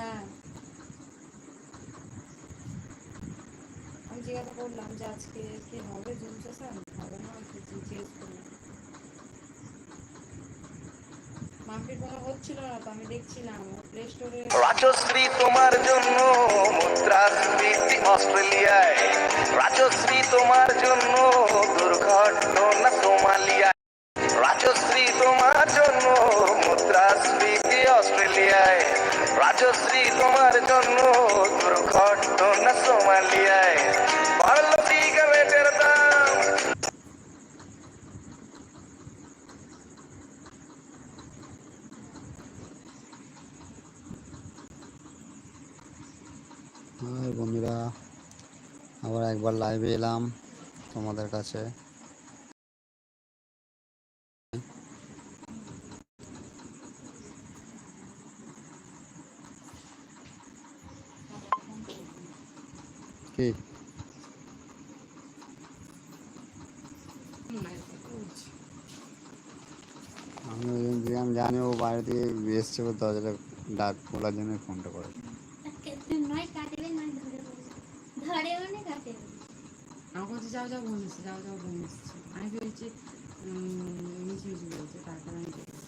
হ্যাঁ। আমি জিজ্ঞাসা করলাম যে আজকে কি হবে জুম সেশন হবে না জিজ্ঞেস করলাম। হচ্ছিল না তো আমি দেখছিলাম রাজশ্রী তোমার জন্য মুদ্রাস্ফীতি অস্ট্রেলিয়ায়। রাজশ্রী তোমার জন্য দুর্ঘটনা সোমালিয়ায়। হাই বন্ধুরা, আবার একবার লাইভে এলাম তোমাদের কাছে। কি? আমি ওই জন্য দিলাম, জানি ও বাইরে থেকে এসছে দরজাটা ডাক বলার জন্য ফোনটা করে নয় কাটবে নয় ধরে বলবে ধরে মানে কাটবে আমার কাছে যাও যাও বোন এসছে যাও যাও বোন এসছে আমি ভেবেছি মিছি মিছি বলছে তারপর আমি দেখলাম।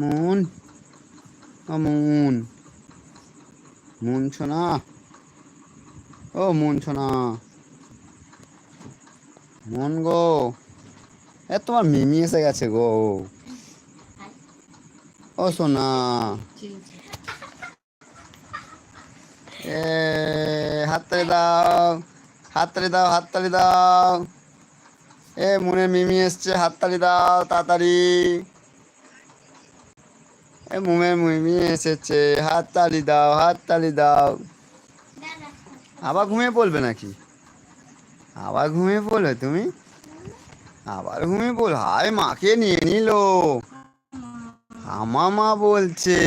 মুন ও মুন। মুন ছোনা ও মুন ছোনা মন গো। এ তোমার মিমি এসে গেছে গো। ও সোনা। এ হাততালি দাও হাততালি দাও হাততালি দাও। এ মনের মিমি এসছে, হাততালি দাও, তাড়াতাড়ি। এ মুমের মিমি এসেছে, হাততালি দাও হাততালি দাও। আবার ঘুমিয়ে পড়বে নাকি? আবার ঘুমিয়ে পড়বে তুমি? আবার ঘুমিয়ে পড়ল হায়, মাকে নিয়ে নিল। আমা মা বলছে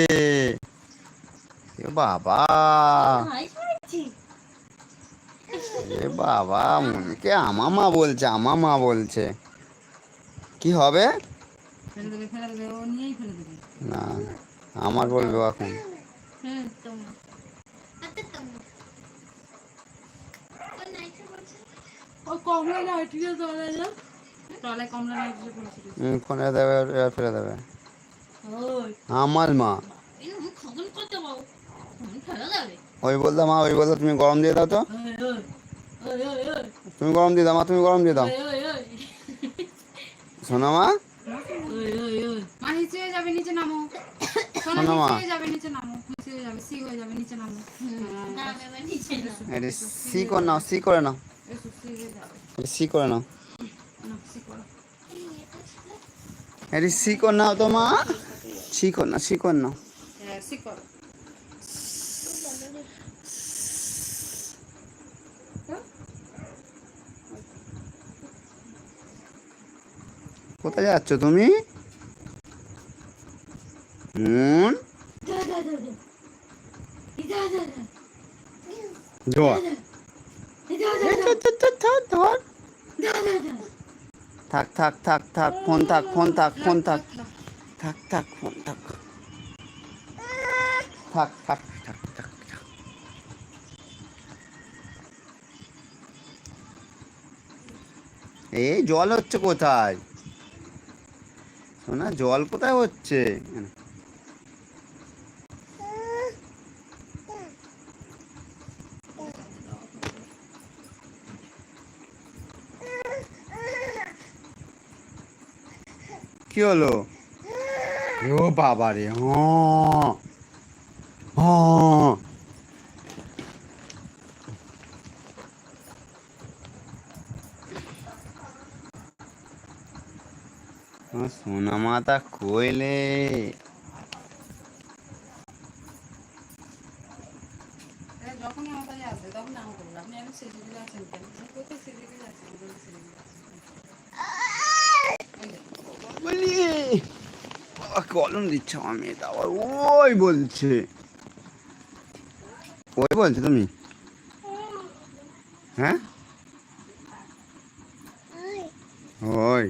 বাবা। এ বাবা মনিকে আমামা বলছে আমামা বলছে। কি হবে? না আমার বলব এখন। ফোনে দেবে ফেলে দেবে। ওই। আমার মা। ওই বলতো মা ওই বলতো তুমি গরম দিয়ে দাও তো ওই ওই ওই ওই ওই তুমি গরম দিয়ে দাও মা তুমি গরম দিয়ে দাও। শোনো মা। সি করে নাও সি করে নাও। সি করে নাও। না সি করো নাও তো মা। সি কর না সি কর নাও হ্যাঁ সি করো কোথায় যাচ্ছ তুমি হুম দাদা দাদা দাদা দাদা ধর দাদা এই ধর, ধর, ধর, ধর। দাদা দাদা থাক থাক থাক থাক, ফোন থাক ফোন থাক ফোন থাক। থাক থাক, ফোন থাক থাক থাক থাক থাক। এই জল হচ্ছে কোথায়? শোনা জল কোথায় হচ্ছে? কি হলো? ও বাবা রে হ্যাঁ হ্যাঁ আমার সোনা মাতা কইলে এ, যখনই আমার কাছে আসবে তখন নাম করব আপনি এখন সেজে দিলে আছেন কেন আপনি কোথায় সেজে দিলে আছেন আমি বলি সেজে দিলে আছেন এই দেখো, বলি বাবা কলম দিচ্ছে আমার মেয়েটা আবার ওই বলছে। ওই বলছে তুমি? হ্যাঁ? ওই।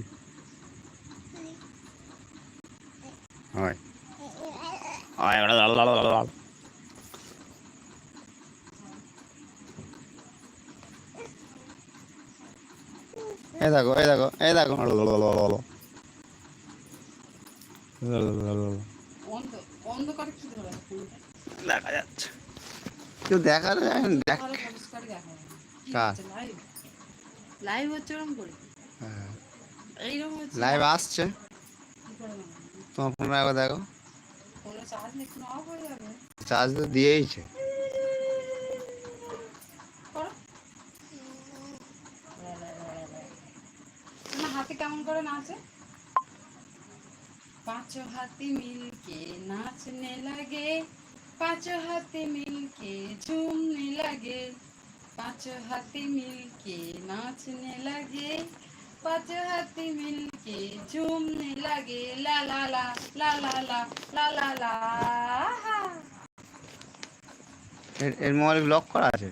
এই দেখো এই দেখো এই দেখো। দেখা যাচ্ছে। কেউ দেখা। যায়। দেখ লাইভ হ্যাঁ। আসছে। তোমার ফোনটা একবার দেখো। ফোনে চার্জ তো দিয়েইছে। হাতে কেমন করে নাচে? পাঁচো হাতি মিলকে নাচনে লাগে পাঁচো হাতি মিলকে ঝুমনে লাগে পাঁচো হাতি মিলকে নাচনে লাগে পাঁচো হাতি মিলকে ঝুমনে লাগে, লা লা লা লা লা লা লা লা লা। এর মোবাইল লক করা আছে?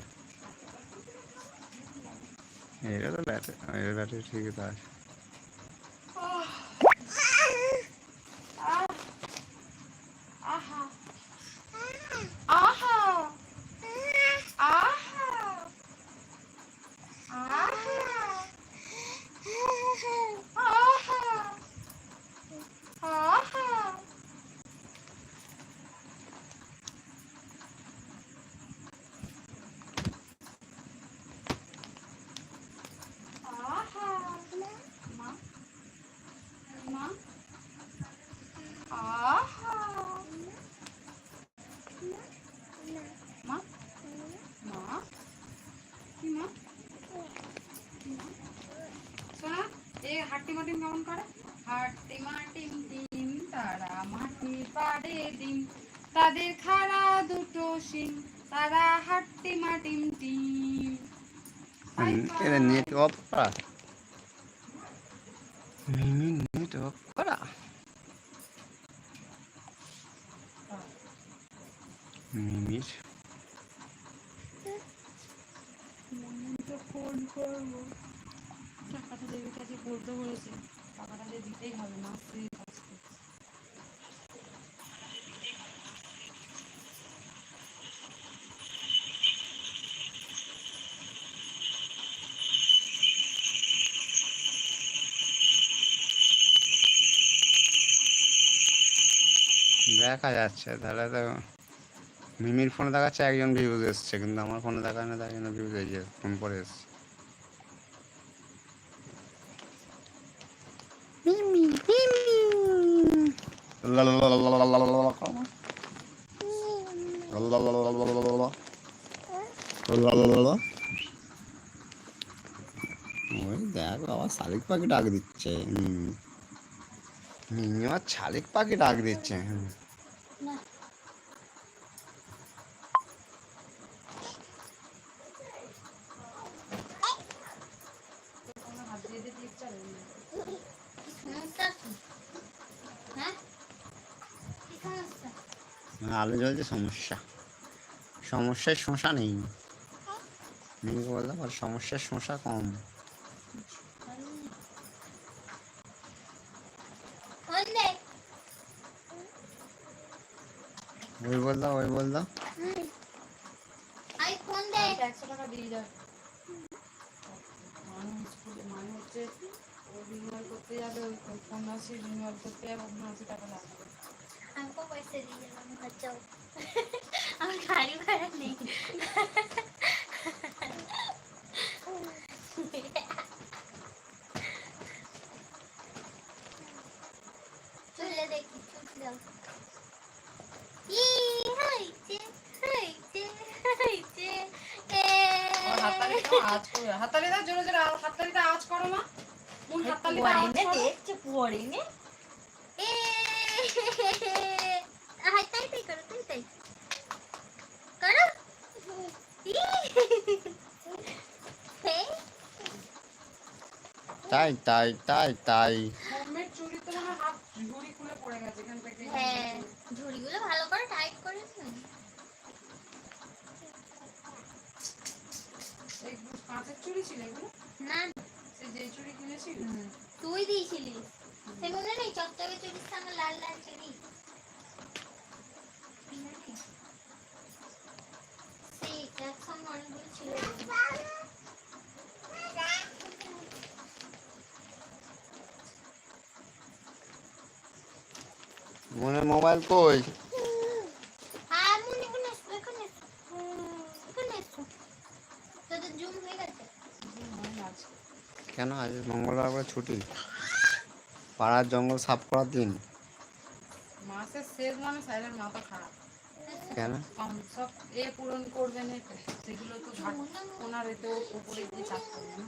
এটা তো ব্যাটারি ব্যাটারি ঠিকই তো আছে আহা আহা আহা আহা আহা মা মা আহা মা মা কি মা কি মা? শোনা হাট্টি মাটিম কেমন করে? হাট্টি মাটিম ডিম তারা মাটি পাড়ে ডিম। তাদের খাড়া দুটো শিং তারা হাট্টি মাটিম ডিম। এটা নেট অফ করা। মিমি নেট অফ করা। মিমির তো ফোন করব টাকাটা কাছে বলেছে? টাকাটা যে দিতেই হবে করছে। দেখা যাচ্ছে, তাহলে তো মিমির ফোনে দেখাচ্ছে একজন ভিউজ এসছে, কিন্তু আমার ফোনে দেখায় না তাই জন্য ভিউজ যে ফোন করে এসছে। ওই দেখ বাবা শালিক পাখি ডাক দিচ্ছে। হুম। আমার শালিক পাখি ডাক দিচ্ছে। হুম তোমরা হাত দিয়ে দিয়ে ঠিক চালে সমস্যা কি? হ্যাঁ কি সমস্যা আলু জ্বলছে সমস্যা। সমস্যার শশা নেই। বললাম আর সমস্যার শশা কম। ওই বললাম ওই বললাম। আই ফোন দে একশো টাকা দিয়ে যায় মানুষ মানে হচ্ছে রিনিউয়াল করতে যাবে ওই কন্যাশ্রী রিনিউয়াল করতে যাবে উনআশি টাকা লাগবে। हमको पैसे दीजिए हम बच्चा हम गाड़ी भाड़ा नहीं চলে দেখি চলে ই আজ করো হাততালি দাও জোরে আজ করো মা। মুন হাততালি দাও দেখছে পুয়ারিং করো তাই তাই তাই। তাই তাই তাই হ্যাঁ ঝুড়িগুলো ভালো করে টাইট না। তুই দিয়েছিলি সেগুলো নেই চকচকে চুরি সঙ্গে লাল লাল চুরি মনে মোবাইল কই? কেন আজ মঙ্গলবার করে ছুটি? পাড়ার জঙ্গল সাফ করার দিন। মাসের শেষ মানে সাইলের মাথা খারাপ। কেন? সব এ পূরণ করবে না তো। সেগুলো তো ওনার এতে উপরে দিয়ে চাপ করবে না।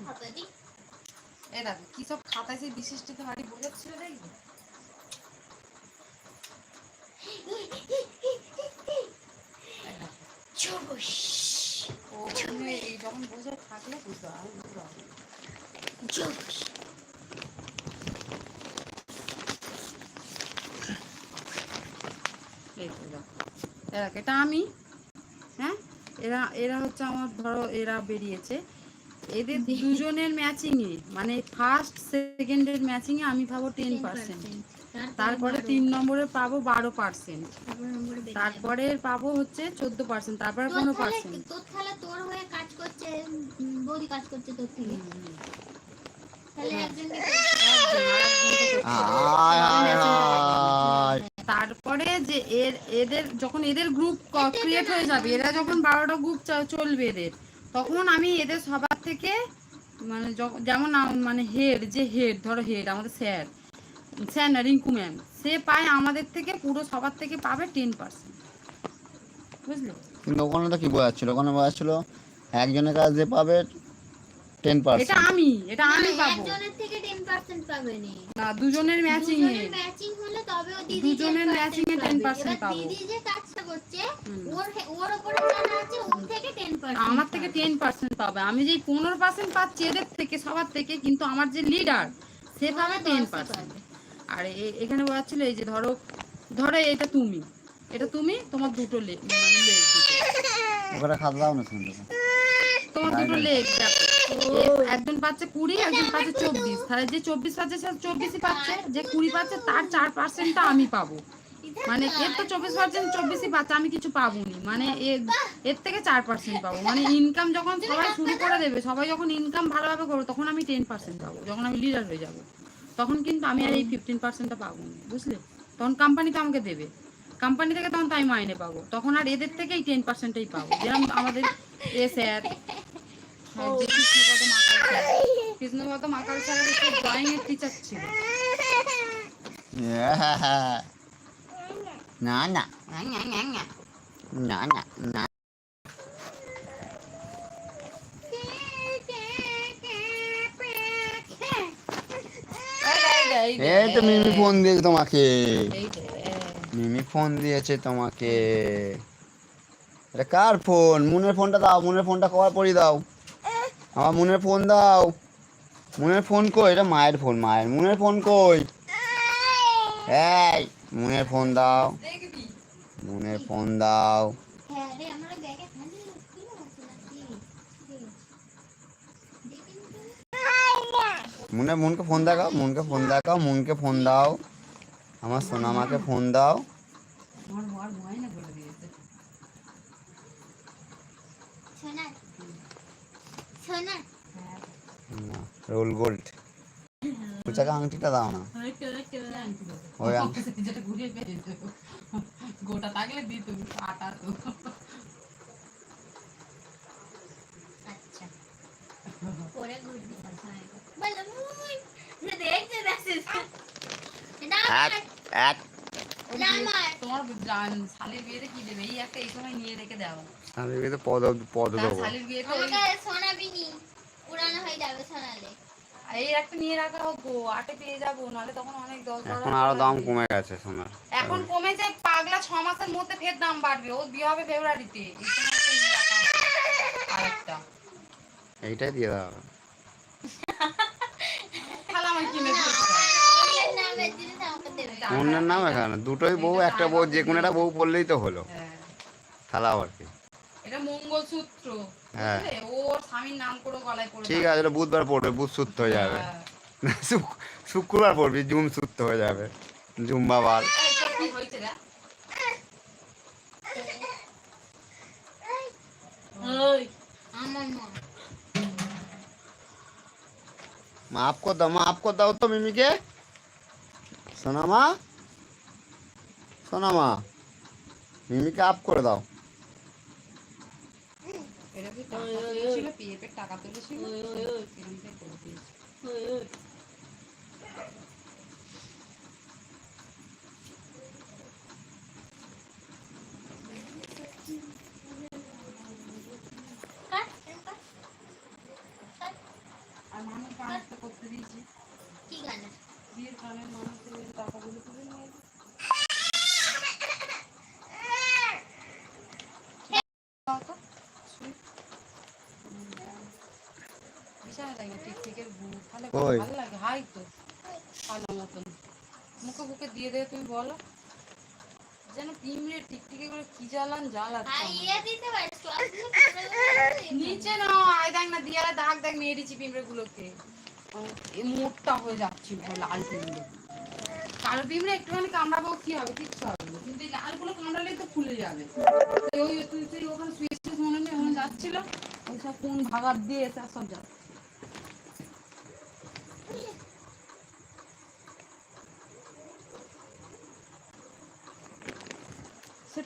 এ দেখো কি সব খাতায় সেই বিশিষ্ট হাড়ি বোঝাচ্ছিল দেখবে? ও যখন বোঝা থাকলে বুঝতে পারবে বুঝতে পারবে। চুবুস। এই তো দেখো। এ দেখো, এটা আমি হ্যাঁ? এরা এরা হচ্ছে আমার ধরো এরা বেরিয়েছে। এদের দুজনের ম্যাচিং এ মানে ফার্স্ট সেকেন্ডের ম্যাচিং এ আমি পাবো টেন পার্সেন্ট তারপরে তিন নম্বরে পাবো বারো পার্সেন্ট তারপরে পাবো হচ্ছে চোদ্দ পার্সেন্ট তারপরে তোর পনেরো পার্সেন্ট তোর তাহলে তোর হয়ে কাজ করছে বৌদি কাজ করছে তোর থেকে? তাহলে একজনকে আয় আয় আয় তারপরে যে এর এদের যখন এদের গ্রুপ ক্রিয়েট হয়ে যাবে এরা যখন বারোটা গ্রুপ চলবে এদের তখন আমি এদের সবার থেকে মানে যেমন মানে হেড যে হেড ধরো হেড আমাদের স্যার স্যার না রিঙ্কু ম্যাম সে পায় আমাদের থেকে পুরো সবার থেকে পাবে টেন পার্সেন্ট বুঝলে? কিন্তু ওখানে তো কি বোঝাচ্ছিল ওখানে বোঝাচ্ছিল একজনের কাছে যে পাবে টেন পার্সেন্ট এটা আমি এটা আমি পাবো। একজনের থেকে 10% পাবে না। দুজনের ম্যাচিং ম্যাচিং দিদি দুজনের matching এ 10% পাবো। দিদি যে কাজটা করছে ওর ওর উপরে জানা আছে ওর থেকে 10% আমার থেকে টেন পার্সেন্ট পাবে। আমি যেই পনেরো পার্সেন্ট পাচ্ছি এদের থেকে সবার থেকে কিন্তু আমার যে লিডার সে পাবে টেন পার্সেন্ট আর এখানে বোঝাচ্ছিল এই যে ধরো ধরো এটা তুমি। এটা তুমি তোমার দুটো লেগ মানে লেগ দুটো। ওখানে খাতা দাও না তোমার দুটো লেগ দেখো একজন পাচ্ছে কুড়ি, একজন পাচ্ছে চব্বিশ। তাহলে যে চব্বিশ পাচ্ছে, সে চব্বিশই পাচ্ছে। যে কুড়ি পাচ্ছে, তার চার পার্সেন্টটা আমি পাবো। মানে এর তো চব্বিশ পার্সেন্ট চব্বিশই পাচ্ছে, আমি কিছু পাবো মানে এর থেকে চার পার্সেন্ট পাবো। মানে ইনকাম যখন সবাই শুরু করে দেবে, সবাই যখন ইনকাম ভালোভাবে করবে, তখন আমি টেন পার্সেন্ট পাবো। যখন আমি লিডার হয়ে যাব, তখন কিন্তু আমি আর এই ফিফটিন পার্সেন্টটা পাবো না বুঝলে? তখন কোম্পানি তো আমাকে দেবে। কোম্পানি থেকে তখন তাই মাইনে পাবো। তখন আর এদের থেকেই টেন পার্সেন্টই পাবো। যেরকম আমাদের এ স্যার মাকাল স্যারের একটু ড্রয়িং এর টিচার ছিল। না না। না না না। এই তো মিমি ফোন দিয়েছে তোমাকে। মিমি ফোন দিয়েছে তোমাকে। কার ফোন মুনের ফোনটা দাও, মুনের ফোনটা কবার পরি দাও। আমার মুনের ফোন দাও। মুনের ফোন কই? এটা মায়ের ফোন, মায়ের। মুনের ফোন কই? এই, মুনের ফোন দাও। মুনের ফোন দাও। মুনে, মুনকে ফোন দেখাও, মুনকে ফোন দেখাও, মুনকে ফোন দাও। আমার সোনামাকে ফোন দাও আমার মার ময়না বলে দিয়েছে সোনা সোনা না, রোল গোল্ড কুচাকে আংটিটা দাও না। ওই গোটা থাকলে দিত আটা তো। আচ্ছা। পদ পদ দেবো। পুরানো হয়ে যাবে শোনালে এই একটা নিয়ে রাখা হোক গো আটে পেয়ে যাব নাহলে তখন অনেক দশ এখন আরও দাম কমে গেছে সোনার এখন কমেছে পাগলা ছ মাসের মধ্যে ফের দাম বাড়বে ও বিয়ে হবে ফেব্রুয়ারিতে। আরেকটা। এইটাই দিয়ে দাও। তাহলে আমার কিনে অন্যের নাম এখানে দুটোই বউ একটা বউ যে কোনো একটা বউ পড়লেই তো হলো। থালা তাহলে আবার কি? এটা মঙ্গলসূত্র হ্যাঁ। বুঝলে? ও ওর স্বামীর নাম করে গলায় পড়ে ঠিক আছে বুধবার পড়বে বুধ সুস্থ হয়ে। যাবে। শুক্রবার পড়বি জুম সুস্থ হয়ে যাবে। কি হয়েছে রে? মাফ কর দাও মাফ কর দাও তো মিমিকে। সোনা মা। শোনা মা। মিমিকে আপ করে দাও। কি টাকা তুলেছিল পিএফের টাকা তুলেছিল এরকম করে করে দিয়েছে। কাট কাট কাট আর মানুষ করতে দিয়েছি কি বিয়ের কানে মানুষের টাকাগুলো তুলে নিয়ে এসে। দাও তো, শুই। তাহলে ভালো লাগে হাই তো ভালো মতন। মুখে বুকে দিয়ে দেবে তুমি বলো। যেন পিমড়ে টিকটিকে করে কি জ্বালান জ্বালাচ্ছে আর আমাকে। ইয়ে দিতে পারিস তো নিচে না আয় দেখ না দিয়ালে দাগ দাগ মেরেছি পিঁপড়ে গুলোকে মোটটা হয়ে যাচ্ছে লাল কালো একটুখানি কামড়াবো কি হবে কিচ্ছু হবে না। কিন্তু এই লালগুলো কামড়ালে তো ফুলে যাবে। ওই তুই তুই ওখানে মনে নেই ওখানে যাচ্ছিল। ওই সব কোন ভাগার দিয়ে আর সব যা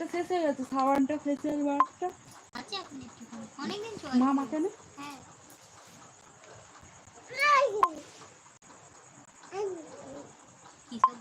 সেটা শেষ হয়ে গেছে সাবানটা ফেসিয়াল ওয়াশটা আছে এখন একটু অনেকদিন চলে মা মাকে না। হ্যাঁ। কি সব